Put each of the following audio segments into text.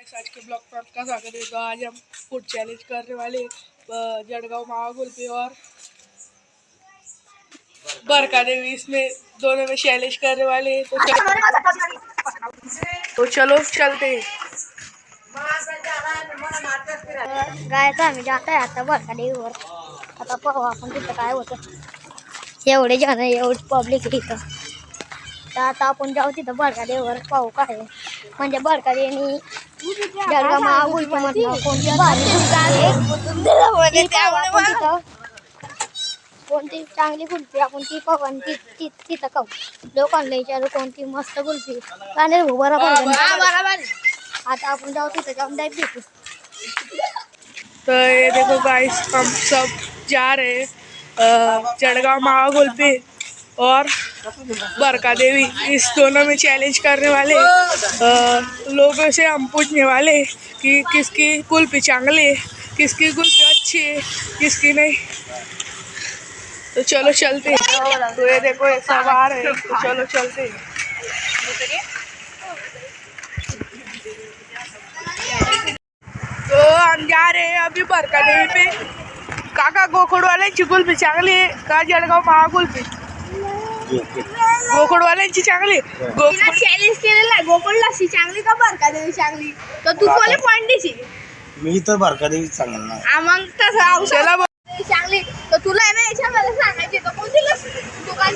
आज के ब्लॉग पर आपका स्वागत है। तो आज हम फूड चैलेंज करने वाले जड़गांव मावा कुल्फी और बरका देवी। इसमें दोनों में चैलेंज करने वाले हैं। तो चलो तो चलो चलते हैं। गायचं आम्ही जात आहे आता बरका देवीवर आता पाहू आपण तिथं काय होतं. एवढे जण आहे, एवढी पब्लिक तिथं तर आता आपण जाऊ तिथं बरका देवीवर पाहू काय म्हणजे बरका देवी जळगाव महागुलच्या कोणती भारी कोणती चांगली कुल्फी आपण ती पाहू आणि ती तिथं खाऊ लोकांना विचारू कोणती मस्त कुल्फी चालेल भाऊ बरोबर आता आपण जाऊ तिथं जाऊन डायरेक्ट भेटू तो ये देखो गाइस हम सब जा रहे अ, जड़गांव महागुल और बरका देवी इस दोनों में चैलेंज करने वाले लोगों से हम पूछने वाले कि किसकी कुल्फी चांगली है किसकी कुल्फी अच्छी है, किसकी नहीं। तो चलो चलते हैं। तो ये देखो आ रहे हैं। तो चलो चलते हैं। तो हम जा रहे हैं अभी बरका देवी पे। काका गोकुड़ वाल्यांची कुल्फी चांगली आहे का जळगाव महाकुल्फी गोकुळ वाल्यांची चांगली? गोकुळ चॅलेंज केलेला आहे गोकुळ लस्सी चांगली का बरका देवी चांगली? तर तू कोणी पॉईंट देशील मी तर बारकादेवी सांगेल ना आ, मग तसं. चांगली तर तुला आहे ना सांगायचे तर कोणती दुकान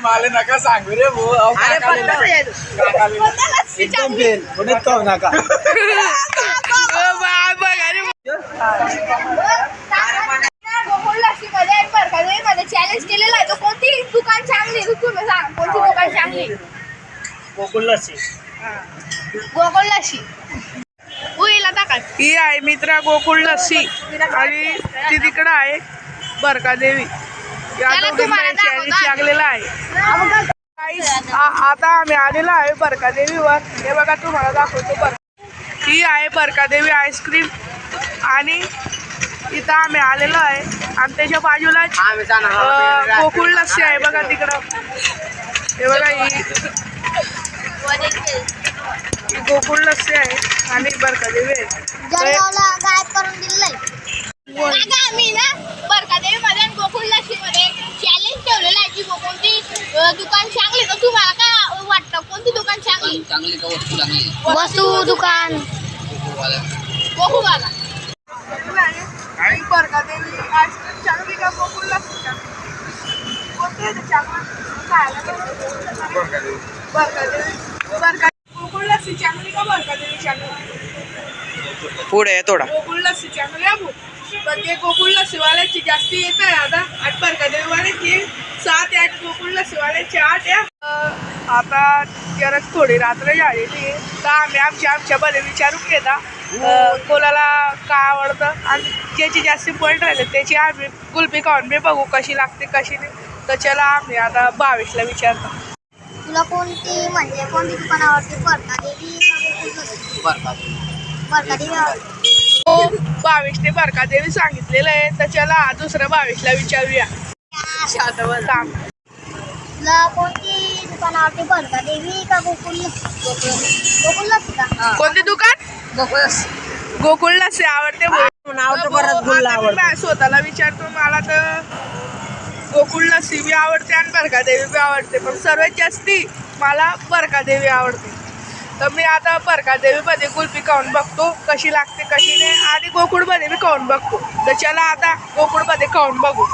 मला नका सांगू रे भाऊ. अहो, काकाला- काकाला- लस्सी एकदम चांगली? फेल कोणीच खाऊ नका ओ बा- बघ अरे गोकुळ लस्सी मध्ये बरका देवी मध्ये चॅलेंज केलेला आहे तर कोणती दुकान चांगली तू तुम्ही सांग. कोणती दुकान चांगली? गोकुळ लस्सी गोकुळ लस्सी उईला टाकाय ही आहे मित्रा गोकुळ लस्सी आणि ती तिकडं आहे बरका देवी. या चला दोघींमध्ये तुम्हाला चॅलेंज दाखवतो. लागलेला आहे. आता आम्ही आलेलो आहे बरका देवीवर. हे बघा तुम्हाला दाखवतो बर ही आहे बरका देवी आईस्क्रीम. आणि इथं आम्ही आलेलो आहे. आणि त्याच्या बाजूला गोकुळ लस्सी आहे बघा तिकडं. हे बघा ही. ही गोकुळ लस्सी आहे. आणि बरका देवी मी ना बरकादेवी मध्ये आणि गोकुळ लस्सी मध्ये चॅलेंज ठेवलेलं आहे. की कोणती दुकान चांगली तर तुम्हाला काय वाटतं? कोणती दुकान चांगली? चांगली का वस्तू चांगली? वस्तू दुकान. गोकुळवाला. बरका देवी? बरका गोकुळ लस्सी चांगली का चांगली पुढे थोडा गोकुळ लस्सी चांगली. पण ते गोकुळ लस्सीवाल्याची जास्ती येत आहे आता. आठ देवीवाल्याची सात आठ गोकुळ लस्सीवाल्याची आठ या. आता जरा थोडी रात्र झालेली आहे. तर आम्ही आमच्या आमच्या मध्ये विचारून घेता. कोणाला काय आवडतं? आणि ज्याची जास्ती पॉईंट राहिले त्याची आम्ही कुल्फी खाऊन बी बघू कशी लागते कशी नाही. तर चला आम्ही आता बावीसला विचारतो. तुला कोणती म्हणजे कोणती दुकान आवडते? बरका देवी बरका देवी आवडते. हो बावीसने बरका देवी सांगितलेलं आहे. तर चला दुसऱ्या बावीसला विचारूया. सांग तुला कोणती दुकान आवडते? बरका देवी का गोकुळ लस्सी का? कोणते दुकान? गोकुळ लस्सी आवडते आवडतं परत गुल्ला आता मी माझ्या स्वतःला विचारतो मला तर गोकुळ लस्सी बी आवडते आणि बरका देवी बी आवडते. पण सर्वात जास्ती मला बरका देवी आवडते. तर मी आता बरका देवीमध्ये कुल्फी खाऊन बघतो कशी लागते कशी नाही. आणि गोकुळमध्ये बी खाऊन बघतो. तर चला आता गोकुळमध्ये खाऊन बघू.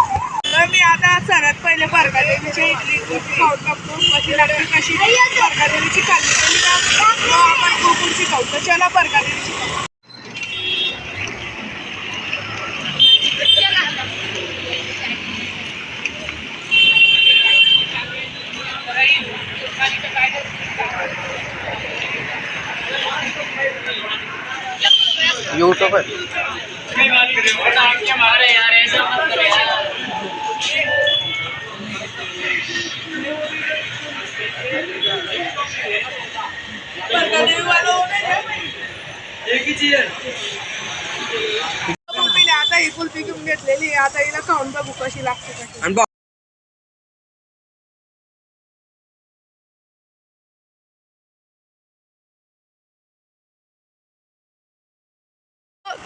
तर मी आता सर्वात पहिले बरका देवीची इडली कुल्फी खाऊन बघतो. कशी लागते कशी नाही बरका देवीची खाल्ली तरी आपण गोकुळची खाऊ तर चला बरका देवीची खाऊ युट्यूब मम्मीने आता ही कुल्फी घेऊन घेतलेली आता हिला खाऊन बघू कशी लागते कशी आणि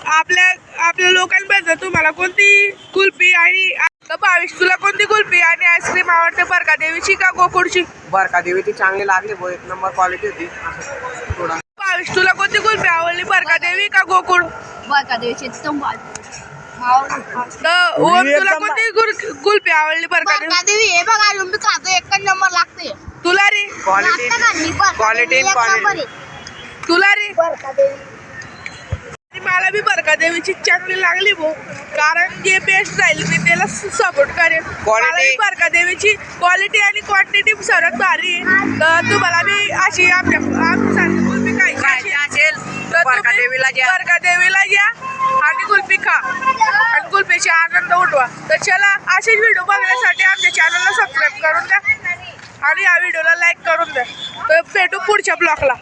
आपल्या आपल्या लोकांबद्दल तुम्हाला कोणती कुल्फी आणि भावेश तुला कोणती कुल्फी आणि आईस्क्रीम आवडते? बरका देवीची का गोकुळची? बरका देवी ती चांगली लागली भाऊ एक नंबर क्वालिटी होती. असं थोडा. भावेश तुला कोणती कुल्फी आवडली? बरका देवी का गोकुळ? बरका देवीची एकदम तर ओम तुला कोणती गुल- कुल्फी आवडली बरका देवी हे बघा अजून बी खातो एकच नंबर लागते. तुला रे? क्वालिटी क्वालिटी क्वालिटी तुला रे? मला बी बरका देवीची चांगली लागली भाऊ. कारण जे बेस्ट राहील मी त्याला सपोर्ट करेन. मला बी बरका देवीची क्वालिटी आणि क्वांटिटी सर्वात भारी. आहे तर तुम्हाला बी अशी आमच्या आमच्यासारखी कुल्फी खायची असेल. तर बरका देवीला घ्या. बरका देवीला आणि कुल्फी खा. आणि कुल्फीचा आनंद उठवा. तर चला असेच व्हिडिओ बघण्यासाठी आमच्या चॅनलला सबस्क्राईब करून द्या. आणि या व्हिडिओला लाईक करून द्या. तर भेटू पुढच्या ब्लॉगला